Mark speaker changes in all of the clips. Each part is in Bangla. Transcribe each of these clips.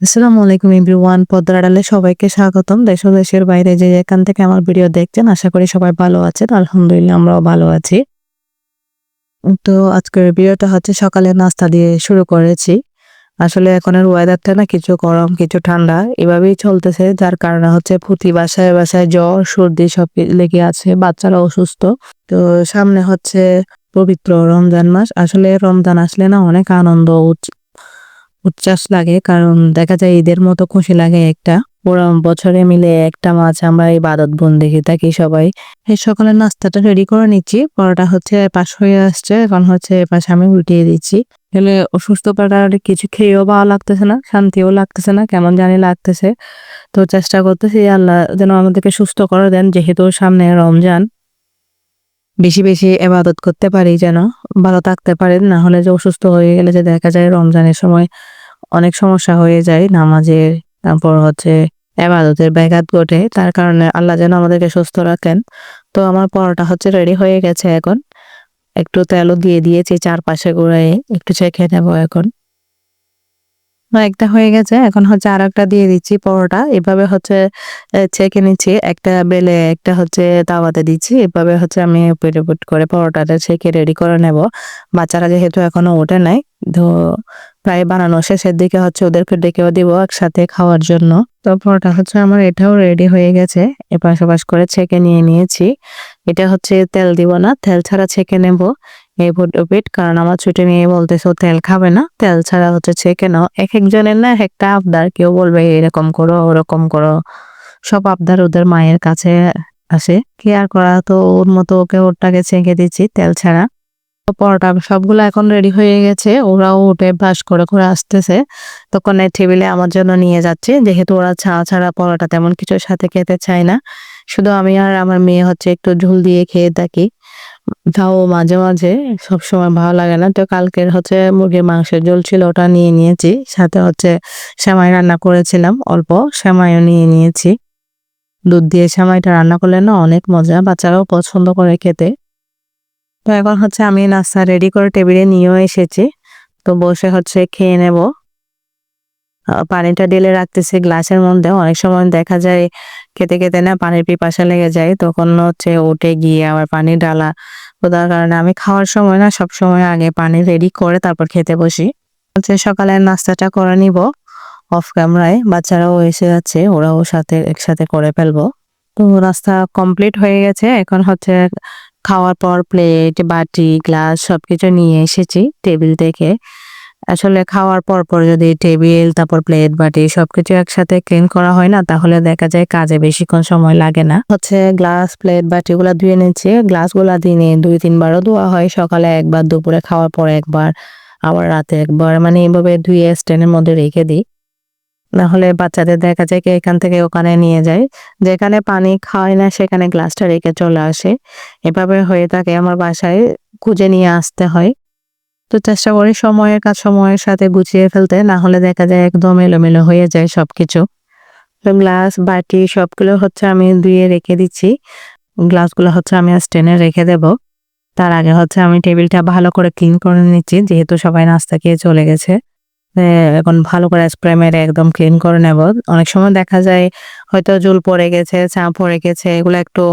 Speaker 1: আসসালামু আলাইকুম এভরিওয়ান, পদ্মার আড়ালে সবাইকে স্বাগতম। দেশ ও দেশের বাইরে যে এখান থেকে আমার ভিডিও দেখছেন, আশা করি সবাই ভালো আছেন। আলহামদুলিল্লাহ, আমরাও ভালো আছি। তো আজকের ভিডিওটা হচ্ছে সকালে নাস্তা দিয়ে শুরু করেছি। আসলে এখনের ওয়েদারটা না কিছু গরম, কিছু ঠান্ডা, এভাবেই চলতেছে। যার কারণে হচ্ছে প্রতি বাসায় বাসায় জ্বর, সর্দি সব লেগে আছে বাচ্চারা অসুস্থ। তো সামনে হচ্ছে পবিত্র রমজান মাস। আসলে রমজান আসলে না অনেক আনন্দ উচ্ছ্বাস লাগে, কারণ দেখা যায় ঈদের মতো খুশি লাগে একটা। পুরো বছরে মিলে একটা মাছ আমরা এই বাদত বন্দিকে থাকি সবাই। এই সকালের নাস্তাটা রেডি করে নিচ্ছি, পরোটা হচ্ছে পাশ হয়ে আসছে, এখন হচ্ছে পাশে আমি উল্টিয়ে দিচ্ছি। তাহলে অসুস্থ কারণে কিছু খেয়েও ভালো লাগতেছে না, শান্তিও লাগতেছে না, কেমন জানি লাগতেছে। তো চেষ্টা করতেছি আল্লাহ যেন আমাদেরকে সুস্থ করে দেন, যেহেতু সামনে রমজান। বেশি বেশি এবাদত করতে পারি যেন, ভালো থাকতে পারেন, না হলে যে অসুস্থ হয়ে গেলে যে দেখা যায় রমজানের সময় অনেক সমস্যা হয়ে যায় নামাজের, তারপর হচ্ছে এবাদতের ব্যাঘাত ঘটে। তার কারণে আল্লাহ যেন আমাদেরকে সুস্থ রাখেন। তো আমার পরোটা হচ্ছে রেডি হয়ে গেছে এখন। একটু তেলও দিয়ে দিয়েছি চারপাশে ঘুরাই একটু চেখে নেব এখন। একটা হয়ে গেছে, এখন হচ্ছে আর একটা দিয়ে দিচ্ছি পরোটা। এভাবে হচ্ছে ছেঁকে নিচ্ছি, একটা বেলে একটা হচ্ছে তাওয়াতে দিচ্ছি। এভাবে হচ্ছে আমি পুট করে পরোটাটা ছেঁকে রেডি করে নেব। বাচ্চারা যেহেতু এখনও ওঠে নাই, তো প্রায় বানানো শেষের দিকে হচ্ছে ওদেরকে ডেকেও দিব একসাথে খাওয়ার জন্য। তো পরোটা হচ্ছে আমার এটাও রেডি হয়ে গেছে। এপাশ ওপাশ করে ছেঁকে নিয়ে নিয়েছি। এটা হচ্ছে তেল দিব না, তেল ছাড়া ছেঁকে নেব। এই পিঠ, কারণ আমার ছুটি নিয়ে বলতেছে তেল খাবে না। তেল ছাড়া হচ্ছে ছেঁকে নাও। এক একজনের না এক একটা আবদার, কেউ বলবে এরকম করো, ওরকম করো। সব আবদার ওদের মায়ের কাছে আসে। কেয়ার করা, তো ওর মতো ওকে ওরটাকে ছেঁকে দিচ্ছি তেল ছাড়া। পরোটা সবগুলো এখন রেডি হয়ে গেছে। ওরাও উঠে ব্রাশ করে করে আসতেছে। তখন টেবিলে আমার জন্য নিয়ে যাচ্ছে। যেহেতু ওরা ছাড়া ছাড়া পরোটা তেমন কিছুর সাথে খেতে চায় না। শুধু আমি আর আমার মেয়ে হচ্ছে একটু ঝুল দিয়ে খেয়ে থাকি। তাও মাঝে মাঝে সবসময় ভালো লাগে না। তো কালকের হচ্ছে মুরগির মাংসের ঝোল ছিল, ওটা নিয়ে নিয়েছি। সাথে হচ্ছে সেমাই রান্না করেছিলাম, অল্প সেমাইও নিয়ে নিয়েছি। দুধ দিয়ে সেমাইটা রান্না করলে না অনেক মজা। বাচ্চারাও পছন্দ করে খেতে। তো এখন হচ্ছে আমি নাস্তা রেডি করে টেবিলে নিয়েও এসেছি। তো বসে হচ্ছে খেয়ে নেব। পানিটা ঢেলে রাখতেছি গ্লাসের মধ্যে। অনেক সময় দেখা যায় খেতে খেতে না পানির পিপাসা লেগে যায়। তখন হচ্ছে উঠে গিয়ে আবার পানি ডালা তো তার কারণে আমি খাওয়ার সময় না সব সময় আগে পানি রেডি করে তারপর খেতে বসি। হচ্ছে সকালের নাস্তাটা করে নিব অফ ক্যামেরায় বাচ্চারাও এসে যাচ্ছে, ওরাও সাথে একসাথে করে ফেলব। তো রাস্তা কমপ্লিট হয়ে গেছে। এখন হচ্ছে খাওয়ার পর প্লেট বাটি গ্লাস সবকিছু নিয়ে এসেছি টেবিল থেকে। আসলে খাওয়ার পর পর যদি টেবিল তারপর প্লেট বাটি সবকিছু একসাথে ক্লিন করা হয় না, তাহলে দেখা যায় কাজে বেশিক্ষণ সময় লাগে না। হচ্ছে গ্লাস প্লেট বাটি গুলা ধুয়ে নিচ্ছে। গ্লাসগুলা দিনে দুই, তিনবারও ধোয়া হয়। সকালে একবার, দুপুরে খাওয়ার পর একবার, আবার রাতে একবার। মানে এইভাবে ধুয়ে স্ট্যান্ডের মধ্যে রেখে দিই। না হলে বাচ্চাদের দেখা যায় কি এখান থেকে ওখানে নিয়ে যায়। যেখানে পানি খায় না, সেখানে গ্লাসটা রেখে চলে আসে। এভাবে হয়ে থাকে আমার বাসায়, খুঁজে নিয়ে আসতে হয়। তো চেষ্টা করি সময়ের কাজ সময়ের সাথে গুছিয়ে ফেলতে না হলে দেখা যায় একদম এলোমেলো হয়ে যায় সবকিছু। তো গ্লাস, বাটি সবগুলো হচ্ছে আমি ধুয়ে রেখে দিচ্ছি। গ্লাসগুলো হচ্ছে আমি স্টেনে রেখে দেব। তার আগে হচ্ছে আমি টেবিলটা ভালো করে ক্লিন করে নিচ্ছি, যেহেতু সবাই নাস্তা খেয়ে চলে গেছে। এখন ভালো করে স্প্রে মেরে একদম ক্লিন করে নেব। অনেক সময় দেখা যায় হয়তো জুল পড়ে গেছে চা পড়ে গেছে, এগুলো একটু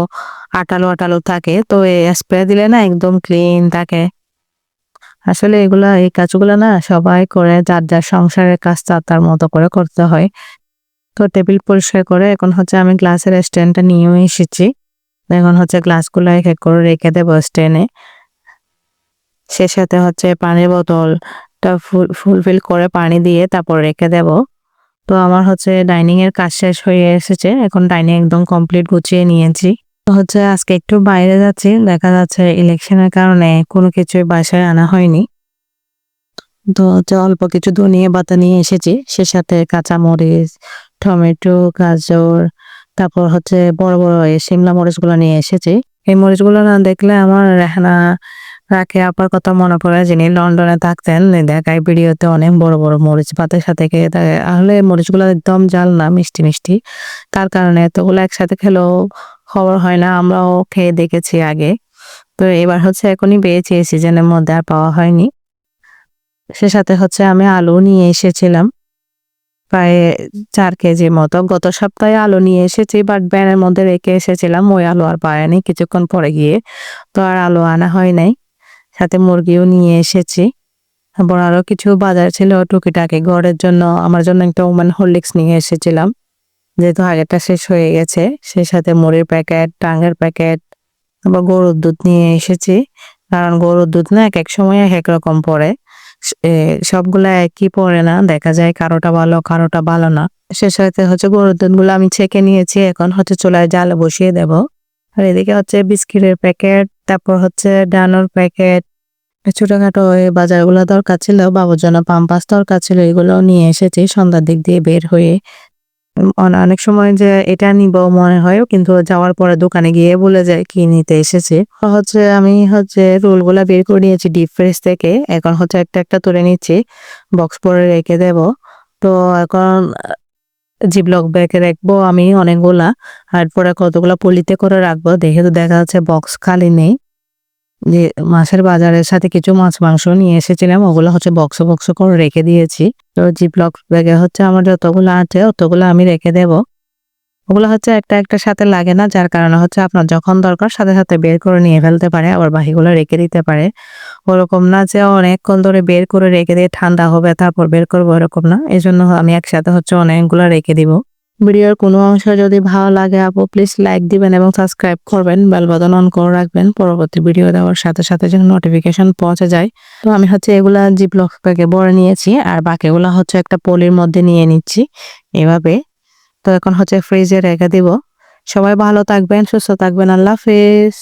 Speaker 1: আটালো আটালো থাকে, তো এই স্প্রে দিলে না একদম ক্লিন থাকে। আসলে এগুলা, এই কাজগুলো না সবাই করে, যার যার সংসারের কাজ তার তার মতো করে করতে হয়। তো টেবিল পরিষ্কার করে এখন হচ্ছে আমি গ্লাসের স্ট্যান্ডটা নিয়েও এসেছি। এখন হচ্ছে গ্লাসগুলো এক এক করে রেখে দেবো স্ট্যান্ডে সে সাথে হচ্ছে পানির বোতলটা ফুল ফুলফিল করে পানি দিয়ে তারপর রেখে দেব। তো আমার হচ্ছে ডাইনিং এর কাজ শেষ হয়ে এসেছে। এখন ডাইনিং একদম কমপ্লিট গুছিয়ে নিয়েছি। হচ্ছে আজকে একটু বাইরে যাচ্ছি। দেখা যাচ্ছে ইলেকশনের কারণে কোনো কিছুই বাসায় আনা হয়নি। তো হচ্ছে অল্প কিছু ধনিয়া পাতা নিয়ে এসেছি। সে সাথে কাঁচামরিচ, টমেটো, গাজর, তারপর হচ্ছে বড় বড় শিমলা মরিচগুলো নিয়ে এসেছি। এই মরিচগুলো না দেখলে আমার রেহানা রাখে। আপার কথা মনে পড়ে যিনি লন্ডনে থাকতেন দেখায় ভিডিওতে অনেক বড় বড় মরিচ পাতের সাথে খেয়ে থাকে। আসলে মরিচগুলো একদম জাল না, মিষ্টি মিষ্টি। তার কারণে এতগুলো একসাথে খেলেও খবর হয় না, আমরাও খেয়ে দেখেছি আগে। তো এবার হচ্ছে এখনই পেয়েছি এই সিজনের মধ্যে আর পাওয়া হয়নি। সে সাথে হচ্ছে আমি আলু নিয়ে এসেছিলাম। প্রায় চার কেজির মতো। গত সপ্তাহে আলু নিয়ে এসেছি, বাট ব্যানের মধ্যে রেখে এসেছিলাম। ওই আলু আর পায়নি কিছুক্ষণ পরে গিয়ে। তো আর আলু আনা হয় নাই। সাথে মুরগিও নিয়ে এসেছি। তারপর আরও কিছু বাজার ছিল টুকিটাকি ঘরের জন্য। আমার জন্য একটা ওমান হরলিক্স নিয়ে এসেছিলাম। যেহেতু আগেরটা শেষ হয়ে গেছে, সেই সাথে মুড়ির প্যাকেট টাঙ্গের প্যাকেট, তারপর গরুর দুধ নিয়ে এসেছি। কারণ গরুর দুধ না এক এক সময় এক এক রকম পড়ে। স- সবগুলা একই পড়ে না, দেখা যায় কারোটা ভালো কারোটা ভালো না। সে সাথে হচ্ছে গরুর দুধগুলো আমি ছেঁকে নিয়েছি, এখন হচ্ছে চুলায় জালে বসিয়ে দেব। আর এদিকে হচ্ছে বিস্কিটের প্যাকেট তারপর হচ্ছে ডানোর প্যাকেট, ছোটখাটো এই বাজারগুলো দরকার ছিল বাবুর জন্য পাম্পাস দরকার ছিল, এগুলো নিয়ে এসেছি সন্ধ্যার দিক দিয়ে বের হয়ে। অনেক সময় যে এটা নিব মনে হয়, কিন্তু যাওয়ার পরে দোকানে গিয়ে বলে যায় কি নিতে এসেছে। হচ্ছে আমি হচ্ছে রোলগুলা বের করে নিয়েছি ডিপ ফ্রিজ থেকে, এখন হচ্ছে একটা একটা তুলে নিচ্ছি, বক্স পরে রেখে দেব। তো এখন জিবলক ব্যাগে রাখব আমি অনেকগুলা, আর পরে কতগুলা পলিতে করে রাখব, দেখে তো দেখা যাচ্ছে বক্স খালি নেই। যে মাছের বাজারের সাথে কিছু মাছ মাংস নিয়ে এসেছিলাম, ওগুলো হচ্ছে বক্স বক্স করে রেখে দিয়েছি। তো জিপলক ব্যাগে হচ্ছে আমার যতগুলো আছে, অতগুলো আমি রেখে দেব। ওগুলো হচ্ছে একটা একটা সাথে লাগে না, যার কারণে হচ্ছে আপনার যখন দরকার সাথে সাথে বের করে নিয়ে ফেলতে পারে, আবার বাকিগুলো রেখে দিতে পারে। ওরকম না যে অনেকক্ষণ ধরে বের করে রেখে দিয়ে ঠান্ডা হবে, তারপর বের করব এরকম না। এই জন্য আমি একসাথে হচ্ছে অনেকগুলো রেখে দিব। ভিডিওর কোনো অংশ যদি ভালো লাগে আপু প্লিজ লাইক দিবেন এবং সাবস্ক্রাইব করবেন বেল বাটন অন করে রাখবেন। পরবর্তী ভিডিও দেওয়ার সাথে সাথে যেন নোটিফিকেশন পৌঁছে যায়। তো আমি হচ্ছে এগুলা জিপলক প্যাকে ভরে নিয়েছি, আর বাকিগুলা হচ্ছে একটা পলির মধ্যে নিয়ে নিচ্ছি। এভাবে তো এখন হচ্ছে ফ্রিজে রেখে দিব। সবাই ভালো থাকবেন সুস্থ থাকবেন আল্লাহ হাফেজ।